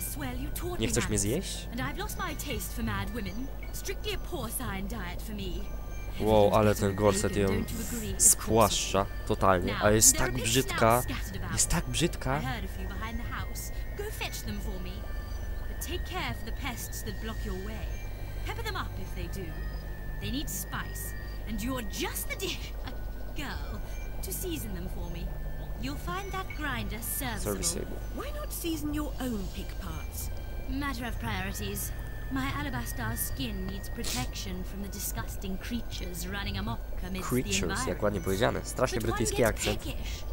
Yes, well, you taught Nie chcesz mnie zjeść? And I've lost my taste for mad women. Strictly a porcine diet for me. Wow, ale ten gorset ją spłaszcza totalnie, a jest tak there are brzydka, jest tak brzydka. take care for the pests that block your way. Pepper them up if they do. They need spice, and you're just the di- a girl to season them for me. You'll find that grinder serviceable. Serviceable. Why not season your own pig parts? Matter of priorities. My alabaster skin needs protection from the disgusting creatures running amok amidst the Creatures, jak ładnie powiedziane. Strasznie brytyjski akcent,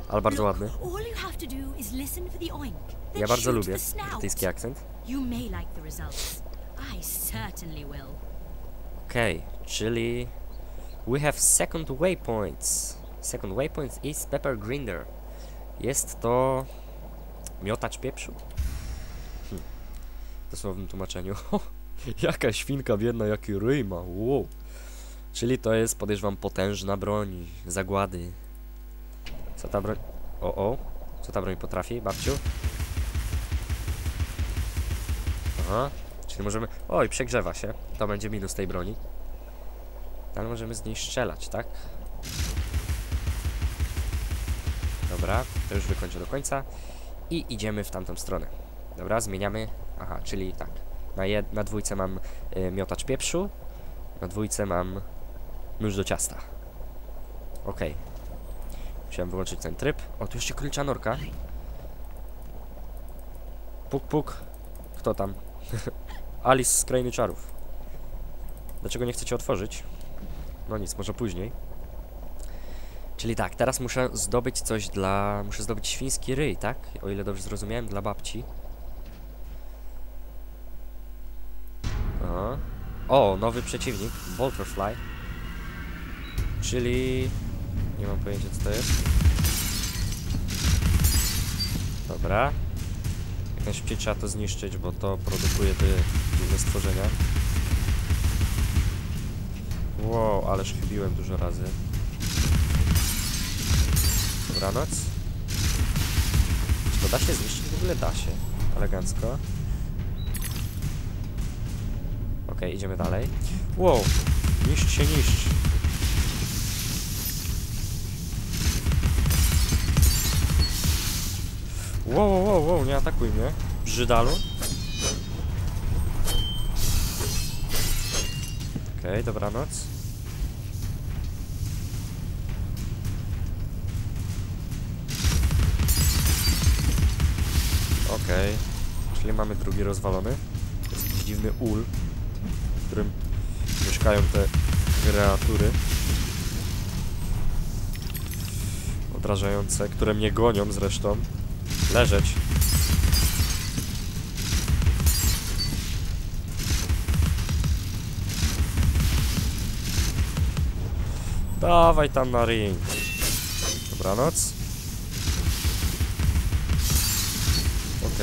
ale bardzo Look, ładny. All you have to do is listen for the oink. then Ja bardzo lubię the snout. brytyjski akcent. You may like the results. I certainly will. Okej, czyli we have second waypoints. Second waypoint is pepper grinder. Jest to miotacz pieprzu. Hm. W dosłownym tłumaczeniu. Jaka świnka biedna, jaki ryj ma. Wow. Czyli to jest, podejrzewam, potężna broń zagłady. Co ta broń... O, o. Co ta broń potrafi, babciu? Aha. Czyli możemy... Oj, przegrzewa się. To będzie minus tej broni. Ale możemy z niej strzelać, tak? Dobra, to już wykończę do końca. I idziemy w tamtą stronę. Dobra, zmieniamy. Aha, czyli tak. Na, jed na dwójce mam y, miotacz pieprzu. Na dwójce mam nóż do ciasta. Okej. Musiałem wyłączyć ten tryb. O, tu jeszcze królicza norka. Puk, puk. Kto tam? Alice z Krainy Czarów. Dlaczego nie chcecie otworzyć? No nic, może później. Czyli tak, teraz muszę zdobyć coś dla... Muszę zdobyć świński ryj, tak? O ile dobrze zrozumiałem, dla babci. O, o nowy przeciwnik, Bolterfly. Czyli... Nie mam pojęcia co to jest. Dobra. Jak najszybciej trzeba to zniszczyć, bo to produkuje te dziwne stworzenia. Wow, ależ chybiłem dużo razy. Dobranoc. Czy to da się zniszczyć? W ogóle da się. Elegancko. Okej, idziemy dalej. Wow, niszcz się, niszcz. Wow, wow, wow, wow, nie atakuj mnie. Brzydalu. Okej, dobranoc. Okej, czyli mamy drugi rozwalony. To jest jakiś dziwny ul, w którym mieszkają te kreatury. Odrażające, które mnie gonią zresztą. Leżeć. Dawaj tam na ring. Dobranoc.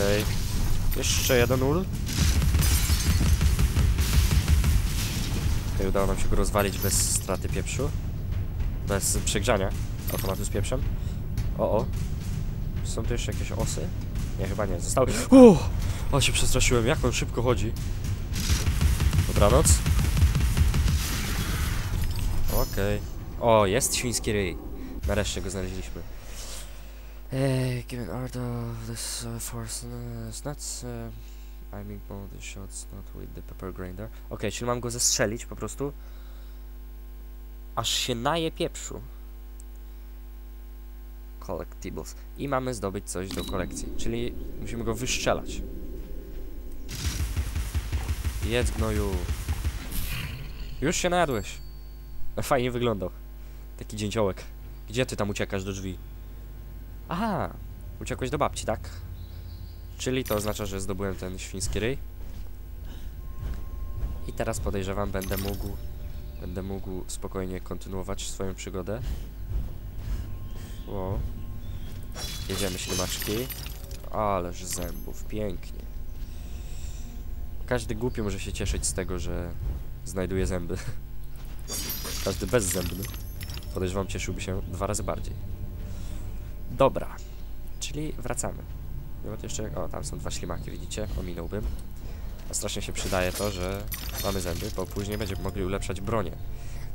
Okej. Jeszcze jeden ul. Okej, udało nam się go rozwalić bez straty pieprzu. Bez przegrzania automatu z pieprzem. O, o. Są tu jeszcze jakieś osy? Nie, chyba nie. Zostały... Uuu! O, się przestraszyłem. Jak on szybko chodzi. Dobranoc. Okej. O, jest świński ryj. Nareszcie go znaleźliśmy. Hey, given order this uh, force uh, is not uh, I mean all the shots not with the pepper grinder. Okej, czyli mam go zestrzelić po prostu. Aż się naje pieprzu. Collectibles. I mamy zdobyć coś do kolekcji, czyli musimy go wystrzelać. Jedz gnoju. Już się najadłeś. Fajnie wyglądał. Taki dzięciołek. Gdzie ty tam uciekasz do drzwi? Aha, uciekłeś do babci, tak? Czyli to oznacza, że zdobyłem ten świński ryj. I teraz podejrzewam, będę mógł będę mógł spokojnie kontynuować swoją przygodę. Wow. Jedziemy ślimaczki. Ależ zębów, pięknie. Każdy głupi może się cieszyć z tego, że znajduje zęby. Każdy bezzębny. Podejrzewam, cieszyłby się dwa razy bardziej. Dobra, czyli wracamy. Ma tu jeszcze... O, tam są dwa ślimaki, widzicie? Ominąłbym. A strasznie się przydaje to, że mamy zęby, bo później będziemy mogli ulepszać bronię.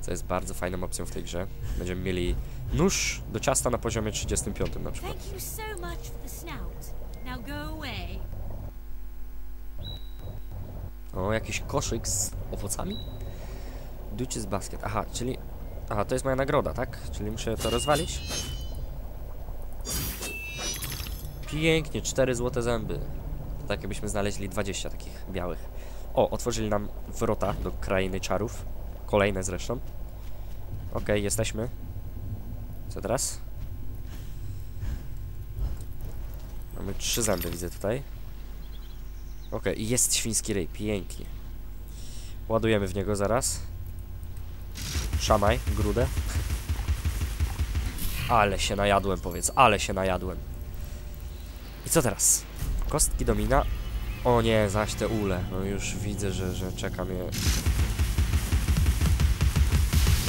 Co jest bardzo fajną opcją w tej grze. Będziemy mieli nóż do ciasta na poziomie 35 na przykład. O, jakiś koszyk z owocami? Duchess basket. Aha, czyli... Aha, to jest moja nagroda, tak? Czyli muszę to rozwalić? Pięknie, cztery złote zęby. To tak jakbyśmy znaleźli 20 takich białych. O, otworzyli nam wrota do krainy czarów. Kolejne zresztą. Okej, jesteśmy. Co teraz? Mamy trzy zęby, widzę tutaj. Okej, i jest świński ryj, pięknie. Ładujemy w niego zaraz. Szamaj, grudę. Ale się najadłem, powiedz, ale się najadłem. I co teraz? Kostki domina. O nie, zaś te ule. No już widzę, że, że czeka mnie.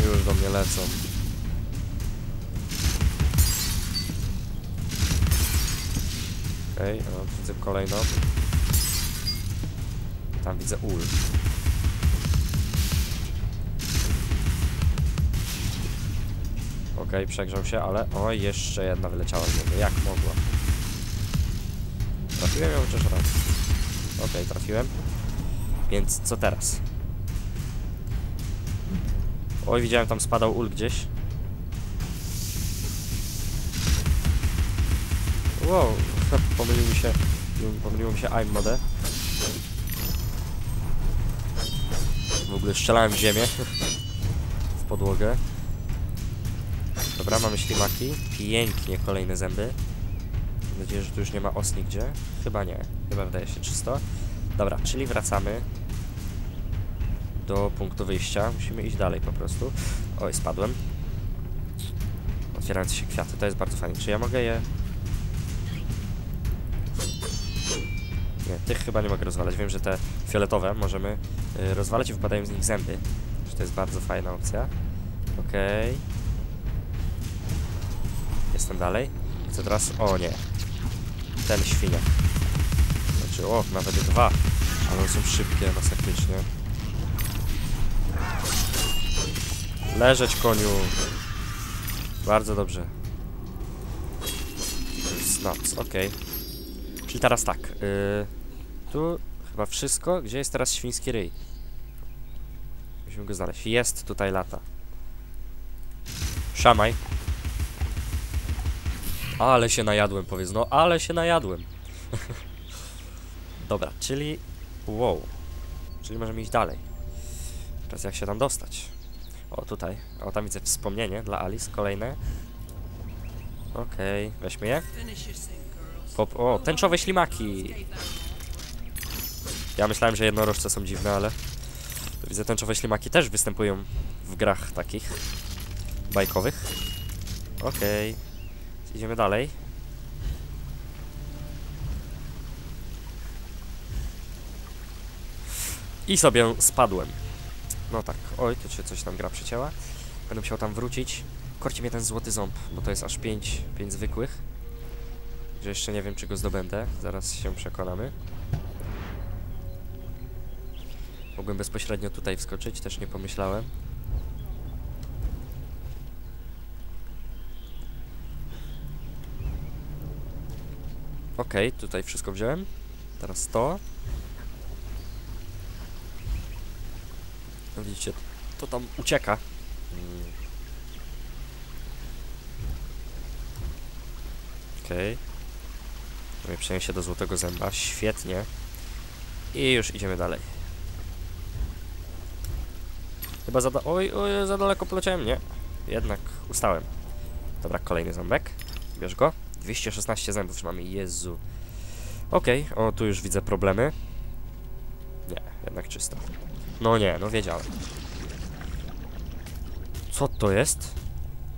Już do mnie lecą. Okej, okay, widzę kolejną. Tam widzę ul. Okej, przegrzał się, ale... O, jeszcze jedna wyleciała z niego. Jak mogła? Trafiłem ją chociaż raz. Okej, trafiłem. Więc co teraz? Oj, widziałem, tam spadał ul gdzieś. Wow, pomylił mi się... Pomyliło mi się aim mode. W ogóle strzelałem w ziemię. w podłogę. Dobra, mamy ślimaki. Pięknie, kolejne zęby. Mam nadzieję, że tu już nie ma os nigdzie. Chyba nie. Chyba wydaje się czysto. Dobra, czyli wracamy do punktu wyjścia. Musimy iść dalej po prostu. Oj, spadłem. Otwierające się kwiaty, to jest bardzo fajne. Czy ja mogę je... Nie, tych chyba nie mogę rozwalać. Wiem, że te fioletowe możemy y, rozwalać i wypadają z nich zęby. To jest bardzo fajna opcja. Okej. Okay. Jestem dalej. Co teraz? O nie. Ten świniak. Znaczy, o, nawet dwa. Ale są szybkie, masakrycznie. Leżeć, koniu. Bardzo dobrze. Snaps, okej. Okay. Czyli teraz tak. Yy, tu chyba wszystko. Gdzie jest teraz świński ryj? Musimy go znaleźć. Jest tutaj lata. Szamaj. Ale się najadłem, powiedz. No, ale się najadłem. Dobra, czyli... Wow. Czyli możemy iść dalej. Teraz jak się tam dostać? O, tutaj. O, tam widzę wspomnienie dla Alice. Kolejne. Okej, okay, weźmy je. Pop o, tęczowe ślimaki. Ja myślałem, że jednorożce są dziwne, ale... Widzę, tęczowe ślimaki też występują w grach takich bajkowych. Okej. Okay. Idziemy dalej. I sobie spadłem. No tak, oj, to się coś tam gra przycięła. Będę musiał tam wrócić. Korci mnie ten złoty ząb, bo to jest aż 5, 5 zwykłych. Że jeszcze nie wiem, czy go zdobędę. Zaraz się przekonamy. Mogłem bezpośrednio tutaj wskoczyć, też nie pomyślałem. Okej, okay, tutaj wszystko wziąłem. Teraz to. Widzicie, to tam ucieka. Okej. Okay. Przejdę się do złotego zęba. Świetnie. I już idziemy dalej. Chyba za... Oj, oj, za daleko poleciałem. Nie. Jednak ustałem. Dobra, kolejny ząbek. Bierz go. 216 zębów mamy, Jezu. Okej, okay. o, tu już widzę problemy. Nie, jednak czysto. No nie, no wiedziałem. Co to jest?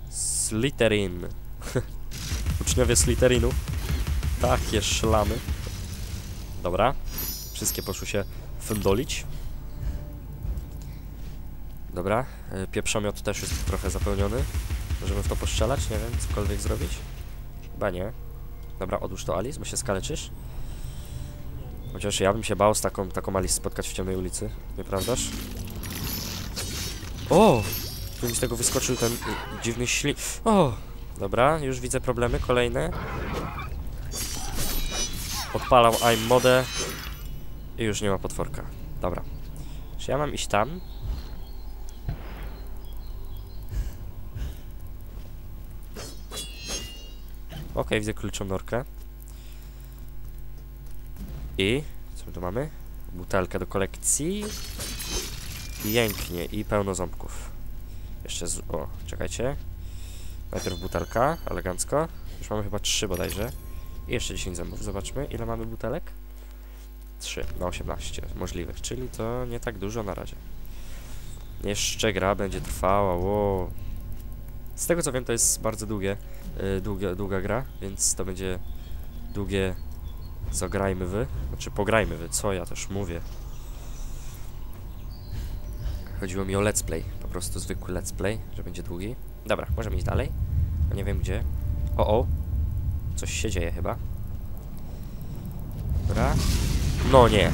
Slytherin. Uczniowie Slytherinu. Takie szlamy. Dobra. Wszystkie poszły się fundolić. Dobra. E, pieprzomiot też jest trochę zapełniony. Możemy w to postrzelać? Nie wiem, cokolwiek zrobić? Chyba nie. Dobra, odłóż to Alice, bo się skaleczysz. Chociaż ja bym się bał z taką, taką Alice spotkać w ciemnej ulicy, nieprawdaż? O! Tu mi z tego wyskoczył ten y, dziwny śli... O! Dobra, już widzę problemy kolejne. Odpalał I'm modę i już nie ma potworka. Dobra. Czy ja mam iść tam? Okej, widzę kluczą norkę. I co tu mamy? Butelkę do kolekcji. Pięknie i pełno ząbków. Jeszcze z... O, czekajcie. Najpierw butelka, elegancko. Już mamy chyba trzy bodajże. I jeszcze 10 zębów. Zobaczmy, ile mamy butelek. 3 na 18 możliwych, czyli to nie tak dużo na razie. Jeszcze gra będzie trwała, wow. Z tego co wiem, to jest bardzo długie, y, długa, długa gra, więc to będzie długie zagrajmy wy, znaczy pograjmy wy, co ja też mówię. Chodziło mi o let's play, po prostu zwykły let's play, że będzie długi. Dobra, możemy iść dalej. A nie wiem gdzie. O, o. Coś się dzieje chyba. Dobra. No nie.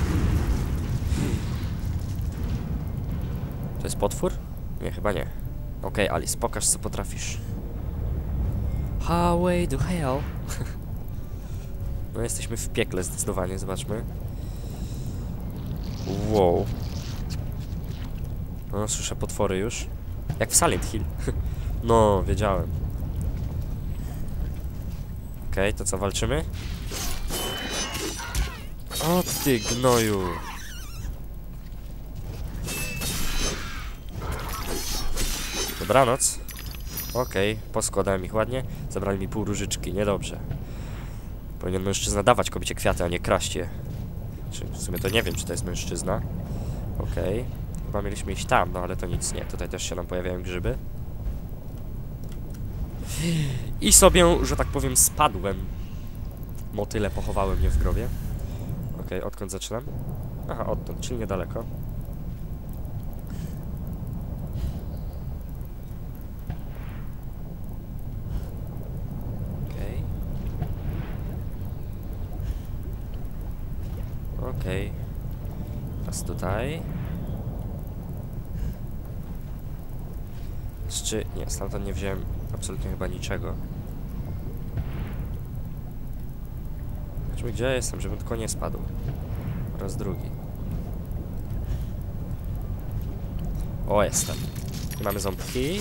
To jest potwór? Nie, chyba nie. Okej, Alice, pokaż co potrafisz. Highway to hell. no jesteśmy w piekle zdecydowanie, zobaczmy. Wow. No, słyszę potwory już. Jak w Silent Hill. no, wiedziałem. Okej, to co, walczymy? O ty gnoju. Dobranoc. Okej, poskładałem ich ładnie. Zabrali mi pół różyczki, niedobrze. Powinien mężczyzna dawać kobiecie kwiaty, a nie kraść je. Czy w sumie to nie wiem, czy to jest mężczyzna. Okej. Chyba mieliśmy iść tam, no ale to nic nie. Tutaj też się nam pojawiają grzyby. I sobie, że tak powiem, spadłem. Motyle pochowały mnie w grobie. Okej, odkąd zaczynam? Aha, odtąd, czyli niedaleko. Okej. Okej. Teraz tutaj. Czy... Nie, stamtąd nie wziąłem absolutnie chyba niczego. Zobaczmy, gdzie ja jestem, żebym tylko nie spadł. Raz drugi. O, jestem. I mamy ząbki.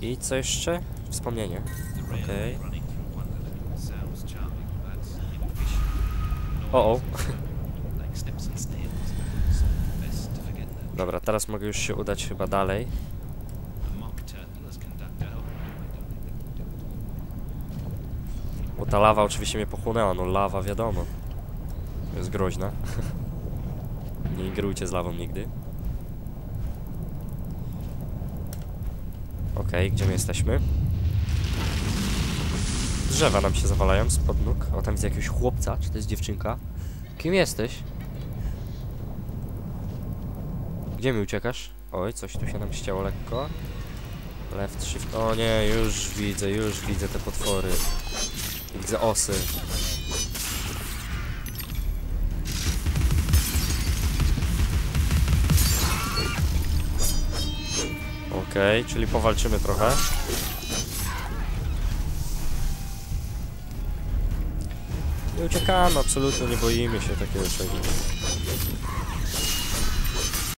I co jeszcze? Wspomnienie. Okej. O, o. Dobra, teraz mogę już się udać chyba dalej. Bo ta lawa oczywiście mnie pochłonęła, no lawa wiadomo. Jest groźna. Nie ingerujcie z lawą nigdy. Okej, gdzie my jesteśmy? Drzewa nam się zawalają spod nóg. O, tam widzę jakiegoś chłopca. Czy to jest dziewczynka? Kim jesteś? Gdzie mi uciekasz? Oj, coś tu się nam ścięło lekko. Left shift. O nie, już widzę, już widzę te potwory. Widzę osy. Okej, czyli powalczymy trochę. Nie uciekamy, absolutnie nie boimy się takiego czegoś.